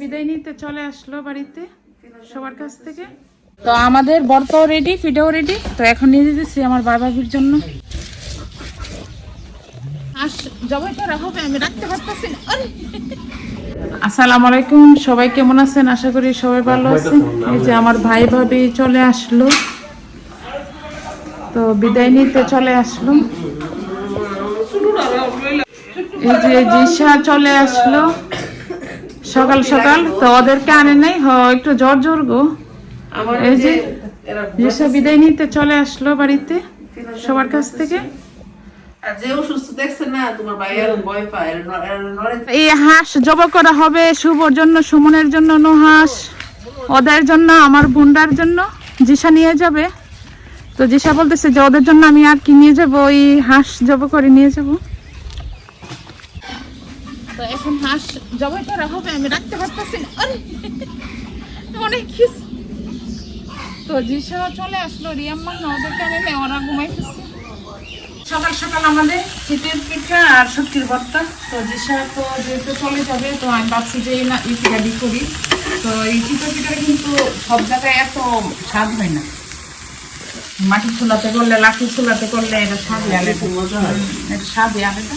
বিদায় নিতে চলে আসলো বাড়িতে সবার কাছ থেকে। তো আমাদের বর্তাও রেডি ফিডেও রেডি তো এখন নিয়ে যেতেছি আমার বাবাবির জন্য। আসসালামু আলাইকুম সবাই কেমন আছেন? আশা করি সবাই ভালো আছেন। এই যে আমার ভাই ভাবি চলে আসলো। তো বিদায় নিতে চলে আসলো। এই যে জিসা চলে আসলো। সকাল সকাল তো ওদেরকে আনে নাই। হ একটু জ্বর জ্বর গো। এই যে জিসা বিদায় নিতে চলে আসলো বাড়িতে সবার কাছ থেকে। এই হাঁস জব করা হবে শুভর জন্য সুমনের জন্য নুহাস ওদের জন্য আমার বুন্ডার জন্য। জিসা নিয়ে যাবে। তো জিসা বলতেছে যে ওদের জন্য আমি আর কি নিয়ে যাব? ওই হাঁস জব করে নিয়ে যাব। তো এখন হাঁস জবাই করা হবে আমি রাখতে পারতেছি না। অনেক কিছু তো জিসা চলে আসলো রিয়াম্মা ওদেরকে আমি ওরা ঘুমাইতেছে। সকাল সকাল আমাদের শীতের পিঠা আর শুটকির ভর্তা। তো জিসা তো যেহেতু চলে যাবে তো আমি ভাবছি যে এই না এই পিঠাটি করি। তো এই শীতের পিঠাটা কিন্তু সব জায়গায় এত স্বাদ হয় না। মাটির চুলাতে করলে লাঠির চুলাতে করলে এটা স্বাদ হয় এটা স্বাদই আলাদা।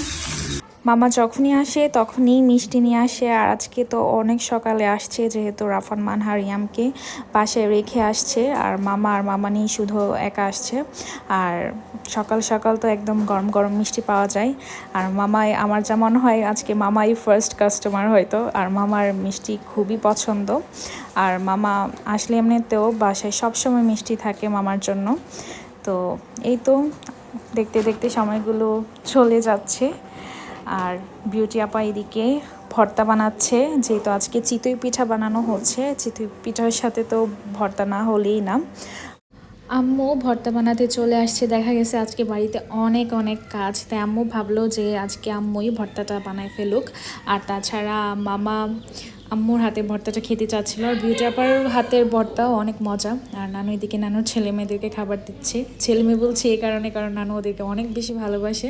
মামা যখনই আসে, তখনই মিষ্টি নিয়ে আসে। আর আজকে তো অনেক সকালে আসছে, যেহেতু রাফান মানহার ইয়ামকে পাশে রেখে আসছে। আর মামা আর মামানি শুধু একা আসছে। আর সকাল সকাল তো একদম গরম গরম মিষ্টি পাওয়া যায়। আর মামাই, আমার যা মনে হয়, আজকে মামাই ফার্স্ট কাস্টমার হয়তো। আর মামার মিষ্টি খুবই পছন্দ। আর মামা আসলে এমনিতেও বাসায় সবসময় মিষ্টি থাকে মামার জন্য। তো এই তো, দেখতে দেখতে সময়গুলো চলে যাচ্ছে। আর বিউটি আপা এদিকে ভর্তা বানাচ্ছে, যেহেতু আজকে চিতই পিঠা বানানো হচ্ছে, চিতই পিঠার সাথে তো ভর্তা না হলেই না। আম্মু ভর্তা বানাতে চলে আসছে, দেখা গেছে আজকে বাড়িতে অনেক অনেক কাজ, তাই আম্মু ভাবলো যে আজকে আম্মুই ভর্তাটা বানায় ফেলুক। আর তাছাড়া মামা আম্মুর হাতে ভর্তাটা খেতে চাচ্ছিল আর বিউটি আপার হাতের ভর্তাও অনেক মজা। আর নানু এদিকে, নানুর ছেলে মেয়েদেরকে খাবার দিচ্ছে। ছেলে মেয়ে বলছে এই কারণে, কারণ নানু ওদেরকে অনেক বেশি ভালোবাসে।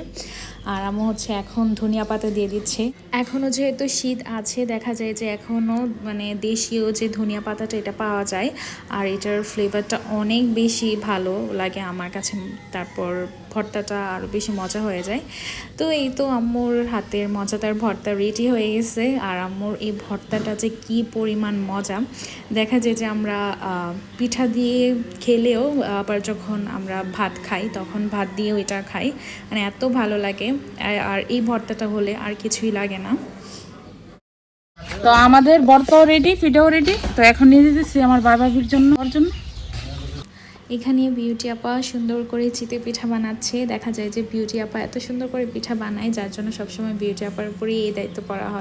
আর আম্মু হচ্ছে এখন ধনিয়া পাতা দিয়ে দিচ্ছে। এখনও যেহেতু শীত আছে, দেখা যায় যে এখনও মানে দেশীয় যে ধনিয়া পাতাটা এটা পাওয়া যায়, আর এটার ফ্লেভারটা অনেক বেশি ভালো লাগে আমার কাছে। তারপর ভর্তাটা আরও বেশি মজা হয়ে যায়। তো এই তো আম্মুর হাতের মজাদার ভর্তা রেডি হয়ে গেছে। আর আম্মুর এই ভর্তাটা যে কি পরিমাণ মজা। দেখা যায় যে আমরা পিঠা দিয়ে খেলেও আবার যখন আমরা ভাত খাই তখন ভাত দিয়েও এটা খাই। মানে এত ভালো লাগে। আর- এই ভর্তাটা হলে আর কিছুই লাগে না। তো আমাদের বর্তাও রেডি ফিডেও রেডি তো এখন নিয়ে যেতেছি আমার বাবাবির জন্য ওর জন্য। এখানে বিউটি আপা সুন্দর করে চিতে পিঠা বানাচ্ছে। দেখা যায় যে বিউটি আপা এত সুন্দর করে পিঠা বানায় যার জন্য সবসময় বিউটি আপার উপরেই এই দায়িত্ব করা হয়।